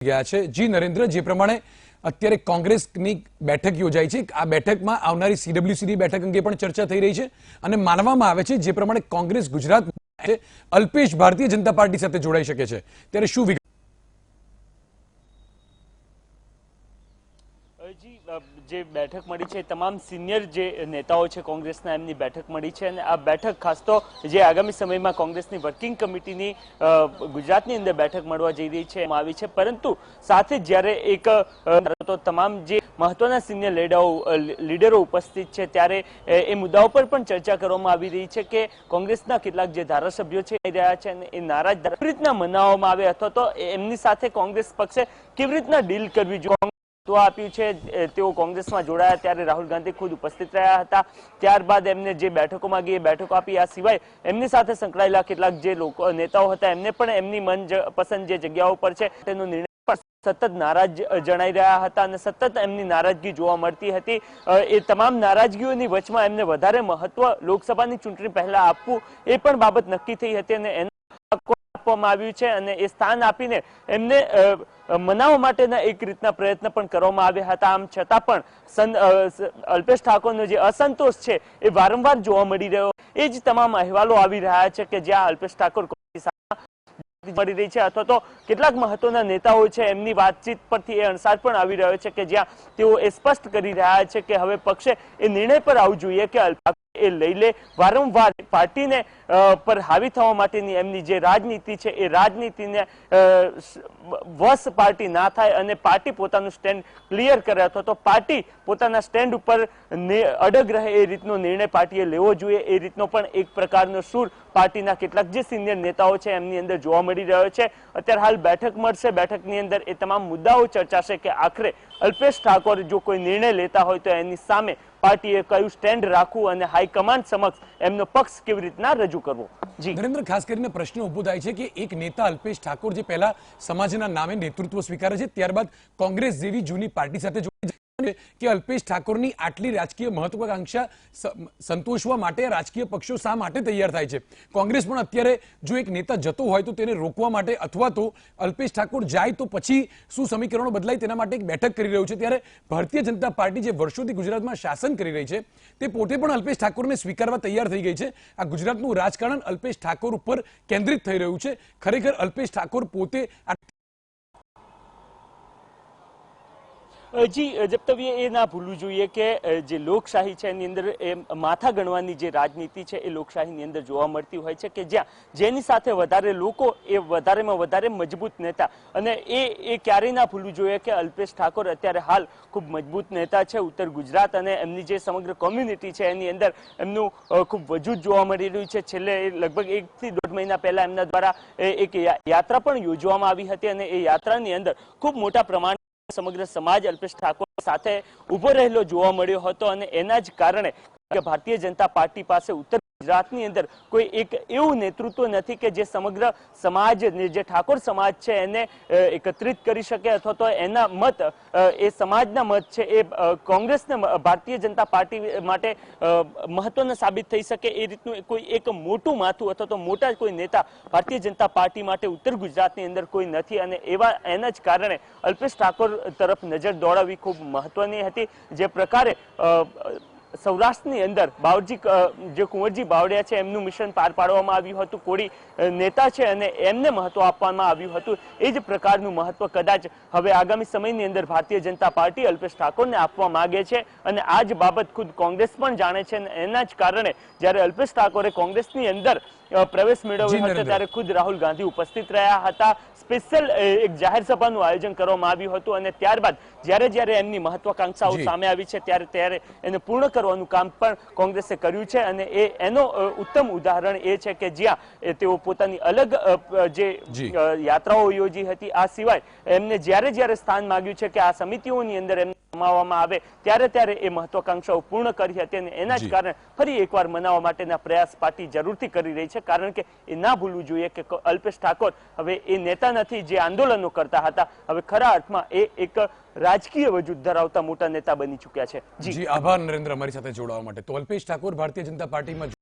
ગયા છે. જી, નરેન્દ્ર, જે પ્રમાણે અત્યારે કોંગ્રેસની બેઠક યોજાઈ છે. આ બેઠકમાં આવનારી સીડબ્લ્યુસીની બેઠક અંગે પણ ચર્ચા થઈ રહી છે અને માનવામાં આવે છે, જે પ્રમાણે કોંગ્રેસ ગુજરાત અલ્પેશ ભારતીય જનતા પાર્ટી સાથે જોડાઈ શકે છે. ત્યારે શું જી બેઠક મળી છે તમામ સિનિયર જે નેતાઓ છે કોંગ્રેસના, એમની બેઠક મળી છે અને આ બેઠક ખાસ તો જે આગામી સમયમાં કોંગ્રેસની વર્કિંગ કમિટીની ગુજરાતની અંદર બેઠક મળવા જઈ રહી છે આવી છે. પરંતુ સાથે જ્યારે એક તમામ જે મહત્વના સિનિયર લીડરો લીડરો ઉપસ્થિત છે, ત્યારે એ મુદ્દાઓ પર પણ ચર્ચા કરવામાં આવી રહી છે કે કોંગ્રેસના કેટલાક જે ધારાસભ્યો છે રહ્યા છે અને એ નારાજ, રીતના મનાવવામાં આવે અથવા તો એમની સાથે કોંગ્રેસ પક્ષે કેવી રીતના ડીલ કરવી જોઈએ? તો આપ્યું છે. તેઓ કોંગ્રેસમાં જોડાયા ત્યારે રાહુલ ગાંધી ખુદ ઉપસ્થિત રહ્યા હતા. ત્યારબાદ એમને જે બેઠકોમાં ગઈ એ બેઠકો આપી. આ સિવાય એમની સાથે સંકળાયેલા કેટલાક જે લોકો, નેતાઓ હતા, એમને પણ એમની મન પસંદ જે જગ્યાઓ પર છે, તેનો નિર્ણય સતત નારાજ જણાઈ રહ્યા હતા અને સતત એમની નારાજગી જોવા મળતી હતી. એ તમામ નારાજગીઓની વચમાં એમને વધારે મહત્વ લોકસભાની ચૂંટણી પહેલા આપવું એ પણ બાબત નક્કી થઈ હતી અને આપવામાં આવ્યું છે અને એ સ્થાન આપીને એમને મનાવવા માટેના એક રીતના પ્રયત્ન પણ કરવામાં આવ્યા હતા. આમ છતાં પણ અલ્પેશ ઠાકોરનો જે અસંતોષ છે એ વારંવાર જોવા મળી રહ્યો. એ જ તમામ અહેવાલો આવી રહ્યા છે કે જ્યાં અલ્પેશ ઠાકોર મળી રહી છે અથવા તો કેટલાક મહત્વના નેતાઓ છે એમની વાતચીત પરથી એ અણસાર પણ આવી રહ્યો છે કે જ્યાં તેઓ એ સ્પષ્ટ કરી રહ્યા છે કે હવે પક્ષે એ નિર્ણય પર આવવું જોઈએ કે અલ્પા એ લઈ લે. વારંવાર પાર્ટીને પર હાવી થવા માટેની એમની જે રાજનીતિ છે, એ રાજનીતિને વસ પાર્ટી ના થાય અને પાર્ટી પોતાનું સ્ટેન્ડ ક્લિયર કરે અથવા તો પાર્ટી પોતાના સ્ટેન્ડ ઉપર અડગ રહે એ રીતનો નિર્ણય પાર્ટીએ લેવો જોઈએ. એ રીતનો પણ એક પ્રકારનો સૂર પાર્ટીના કેટલાક જે સિનિયર નેતાઓ છે, એમની અંદર જોવા મળી રહ્યો છે. અત્યારે હાલ બેઠક મળશે. બેઠકની અંદર એ તમામ મુદ્દાઓ ચર્ચાશે કે આખરે અલ્પેશ ઠાકોર જો કોઈ નિર્ણય લેતા હોય તો એની સામે પાર્ટીએ કયું સ્ટેન્ડ રાખવું અને હાઈકમાન્ડ સમક્ષ એમનો પક્ષ કેવી રીતના રજૂ કરવો? જી. નરેન્દ્ર, ખાસ કરીને પ્રશ્ન ઊભો થાય છે કે એક નેતા અલ્પેશ ઠાકોર જે પહેલા સમાજના નામે નેતૃત્વ સ્વીકારે છે, ત્યારબાદ કોંગ્રેસ જેવી જૂની પાર્ટી સાથે કે અલ્પેશ ઠાકોરની આટલી રાજકીય મહત્વાકાંક્ષા સ- સંતોષવા માટે રાજકીય પક્ષો શા માટે તૈયાર થાય છે? કોંગ્રેસ પણ અત્યારે જો એક નેતા જતો હોય તો તેને રોકવા માટે અથવા તો અલ્પેશ ઠાકોર જાય તો પછી શું સમીકરણો બદલાય તેના માટે એક બેઠક કરી રહ્યું છે. ત્યારે ભારતીય જનતા પાર્ટી જે વર્ષોથી ગુજરાતમાં શાસન કરી રહી છે, તે પોતે પણ અલ્પેશ ઠાકોરને સ્વીકારવા તૈયાર થઈ ગઈ છે. આ ગુજરાતનું રાજકારણ અલ્પેશ ઠાકોર ઉપર કેન્દ્રિત થઈ રહ્યું છે. ખરેખર અલ્પેશ ઠાકોર પોતે આ અ, જી જપ્તવ્ય એ ના ભૂલવું જોઈએ કે જે લોકશાહી છે, એની અંદર, એ માથા ગણવાની જે રાજનીતિ છે, એ લોકશાહીની અંદર જોવા મળતી હોય છે કે જ્યાં જેની સાથે વધારે લોકો, એ વધારેમાં વધારે મજબૂત નેતા. અને એ એ ક્યારેય ના ભૂલવું જોઈએ કે અલ્પેશ ઠાકોર અત્યારે હાલ ખૂબ મજબૂત નેતા છે, ઉત્તર ગુજરાત અને એમની જે સમગ્ર કોમ્યુનિટી છે, એની અંદર એમનું ખૂબ વજૂદ જોવા મળી રહ્યું છે. છેલ્લે લગભગ એક થી દોઢ મહિના પહેલા એમના દ્વારા એક યાત્રા પણ યોજવામાં આવી હતી અને એ યાત્રાની અંદર ખૂબ મોટા પ્રમાણ સમગ્ર સમાજ અલ્પેશ ઠાકોર સાથે ઊભો રહેલો જોવા મળ્યો હતો અને એના જ કારણે કે ભારતીય જનતા પાર્ટી પાસે ઉત્તર ગુજરાતની અંદર કોઈ એક એવું નેતૃત્વ નથી કે જે સમગ્ર સમાજ જે ઠાકોર સમાજ છે એને એકત્રિત કરી શકે અથવા તો એના મત એ સમાજના મત છે, એ કોંગ્રેસને ભારતીય જનતા પાર્ટી માટે મહત્વના સાબિત થઈ શકે એ રીતનું કોઈ એક મોટું માથું અથવા તો મોટા કોઈ નેતા ભારતીય જનતા પાર્ટી માટે ઉત્તર ગુજરાતની અંદર કોઈ નથી અને એવા, એના જ કારણે અલ્પેશ ઠાકોર તરફ નજર દોડાવવી ખૂબ મહત્વની હતી. જે પ્રકારે સૌરાષ્ટ્રની અંદર બાવજી જે કુંવરજી બાવળિયા છે, એમનું મિશન પાર પાડવામાં આવ્યું હતું. કોળી નેતા છે અને એમને મહત્વ આપવામાં આવ્યું હતું. એ જ પ્રકારનું મહત્વ કદાચ હવે આગામી સમયની અંદર ભારતીય જનતા પાર્ટી અલ્પેશ ઠાકોરને આપવા માંગે છે અને આ જ બાબત ખુદ કોંગ્રેસ પણ જાણે છે અને એના જ કારણે જ્યારે અલ્પેશ ઠાકોરે કોંગ્રેસની અંદર પ્રવેશ મેળવ્યો હતો ત્યારે ખુદ રાહુલ ગાંધી ઉપસ્થિત રહ્યા હતા. સ્પેશિયલ એક જાહેર સભાનું આયોજન કરવામાં આવ્યું હતું અને ત્યારબાદ જ્યારે જ્યારે એમની મહત્વાકાંક્ષાઓ સામે આવી છે ત્યારે ત્યારે એને પૂર્ણ કરવાનું કામ પણ કોંગ્રેસે કર્યું છે અને એ એનો ઉત્તમ ઉદાહરણ એ છે કે જ્યાં એ તેઓ પોતાની અલગ જે યાત્રાઓ યોજી હતી આ સિવાય એમને જ્યારે જ્યારે સ્થાન માંગ્યું છે કે આ સમિતિઓની અંદર એમને સમાવવામાં આવે ત્યારે ત્યારે એ મહત્વાકાંક્ષાઓ પૂર્ણ કરી હતી અને એના જ કારણે ફરી એકવાર મનાવવા માટેના પ્રયાસ પાર્ટી જરૂરથી કરી રહી છે. કારણ કે એ ના ભૂલવું જોઈએ કે અલ્પેશ ઠાકોર હવે એ નેતા નથી જે આંદોલનો કરતા હતા. હવે ખરા અર્થમાં એ એક રાજકીય વજૂદ ધરાવતા મોટા નેતા બની ચૂક્યા છે. જી, આભાર નરેન્દ્ર, અમારી સાથે જોડાવા માટે. તો અલ્પેશ ઠાકોર ભારતીય જનતા પાર્ટીમાં